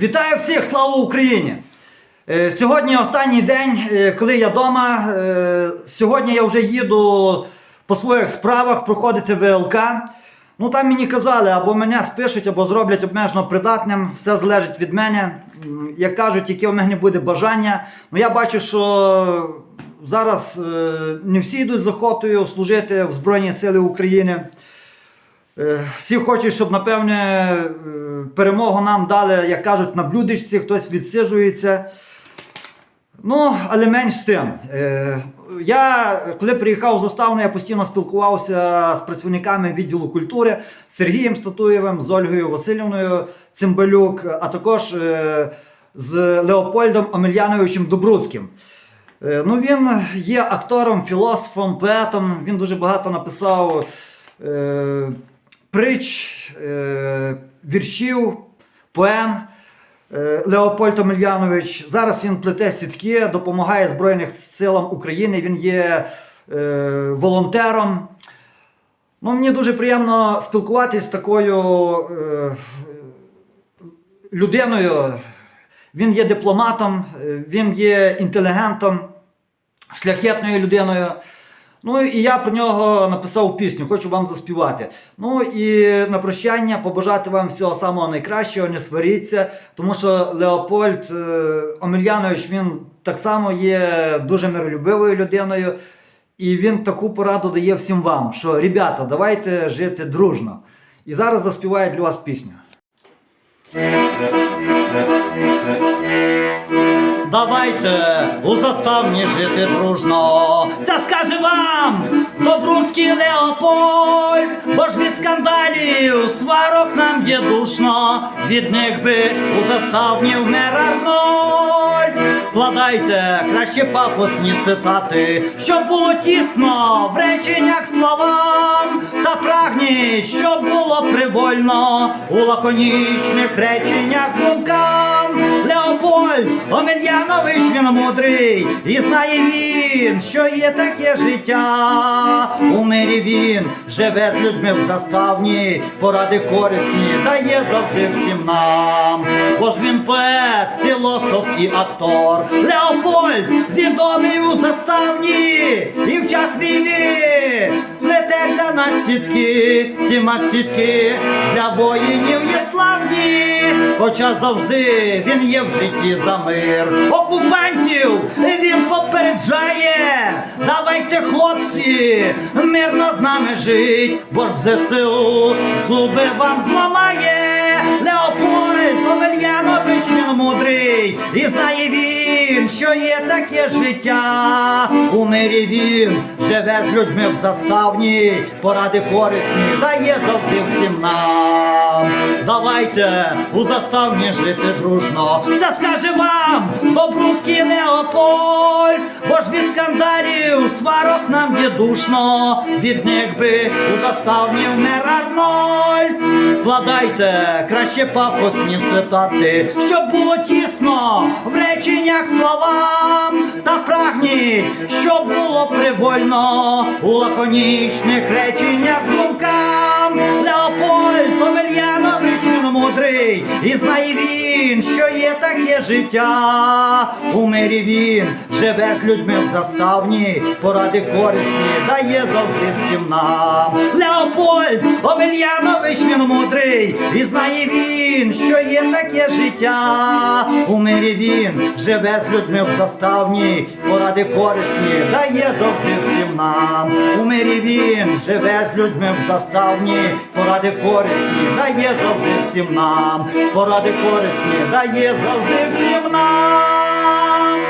Вітаю всіх, слава Україні! Е, Сьогодні останній день, е, коли я вдома. Сьогодні я вже їду по своїх справах проходити ВЛК. Ну там мені казали, або мене спишуть, або зроблять обмежено придатним. Все залежить від мене. Як кажуть, яке в мене буде бажання. Ну я бачу, що зараз е, не всі йдуть з охотою служити в Збройні Сили України. Е, Всі хочуть, щоб, напевне, е, перемогу нам дали, як кажуть, на блюдечці, хтось відсиджується. Ну, але менш з тим. Е, Я, коли приїхав в Заставну, я постійно спілкувався з працівниками відділу культури з Сергієм Статуєвим, з Ольгою Васильівною Цимбалюк, а також з Леопольдом Омельяновичем Добруцьким. Ну, він є актором, філософом, поетом. Він дуже багато написав притч, е, віршів, поем. Е, Леопольд Омельянович. Зараз він плете сітки, допомагає Збройним силам України. Він є е, волонтером. Ну, мені дуже приємно спілкуватися з такою людиною. Він є дипломатом, він є інтелігентом, шляхетною людиною. Ну і я про нього написав пісню, хочу вам заспівати. Ну і на прощання побажати вам всього самого найкращого, не сваріться, тому що Леопольд е, Омельянович він так само є дуже миролюбивою людиною. І він таку пораду дає всім вам, що ребята, давайте жити дружно. І зараз заспіває для вас пісню. Давайте у заставні жити дружно. Це скаже вам Добруцький Леопольд, бо ж від скандалів сварок нам є душно. Від них би у заставні вмер. Складайте краще пафосні цитати, щоб було тісно в реченнях словам, та прагніть, щоб було привольно у лаконічних реченнях думкам. Леопольд Омельянович він мудрий, і знає він, що є таке життя. У мирі він живе з людьми в заставні, поради корисні дає завжди всім нам. Бо ж він поет, філософ і актор. Леопольд відомий у заставні, і в час війни плете для нас сітки, ці сітки для воїнів є славні. Хоча завжди він є в житті за мир. Окупантів він попереджає. Давайте, хлопці, мирно з нами жить, бо ж ЗСУ зуби вам зламає. Омельянович він мудрий, і знає він, що є таке життя. У мирі він живе з людьми в заставні, поради корисні дає завжди всім нам. Давайте у заставні жити дружно. Це скаже вам Добруцький Леопольд, бо ж від скандалів сварок нам є душно. Від них би у заставні вмер Арнольд. Складайте краще пафосні цитати, щоб було тісно в реченнях словам. Та прагніть, щоб було привольно у лаконічних реченнях думкам. Мудрий, і знає він, що є таке життя. У мирі він живе з людьми в заставні, поради корисні дає завжди всім нам. Леопольд Омельянович він мудрий, і знає він, що є таке життя. У мирі він живе з людьми в заставні, поради корисні дає завжди всім нам мирі він живе з людьми в заставні, поради корисні дає завжди всім нам, поради корисні дає завжди всім нам.